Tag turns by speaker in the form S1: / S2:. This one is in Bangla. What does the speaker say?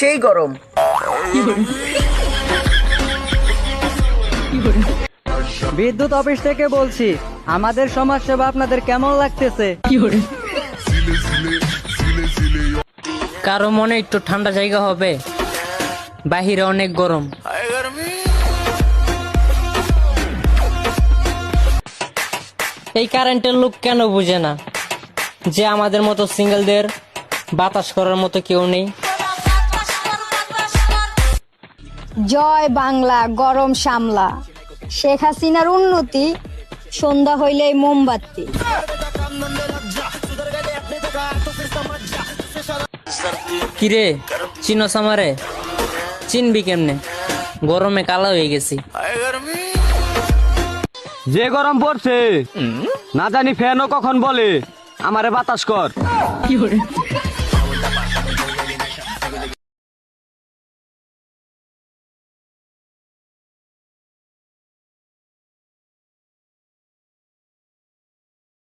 S1: সেই গরম।
S2: বিদ্যুৎ অফিস থেকে বলছি আমাদের সমাজ সেবা আপনাদের কেমন লাগতেছে?
S3: কারও মনে একটু ঠান্ডা জায়গা হবে বাহিরে অনেক গরম। এই কারেন্টের লোক কেন বুঝে না? যে আমাদের মতো সিঙ্গেলদের বাতাস করার মতো কেউ নেই।
S4: জয় বাংলা গরম সামলা। শেখ হাসিনার উন্নতি সন্ধ্যা হইলেই মোমবাতি।
S3: কিরে চিনস আমারে? চিনবি কেমনে? গরমে কালো হয়ে গেছি।
S5: যে গরম পড়ছে না জানি ফ্যানও কখন বলে। আমারে বাতাস কর।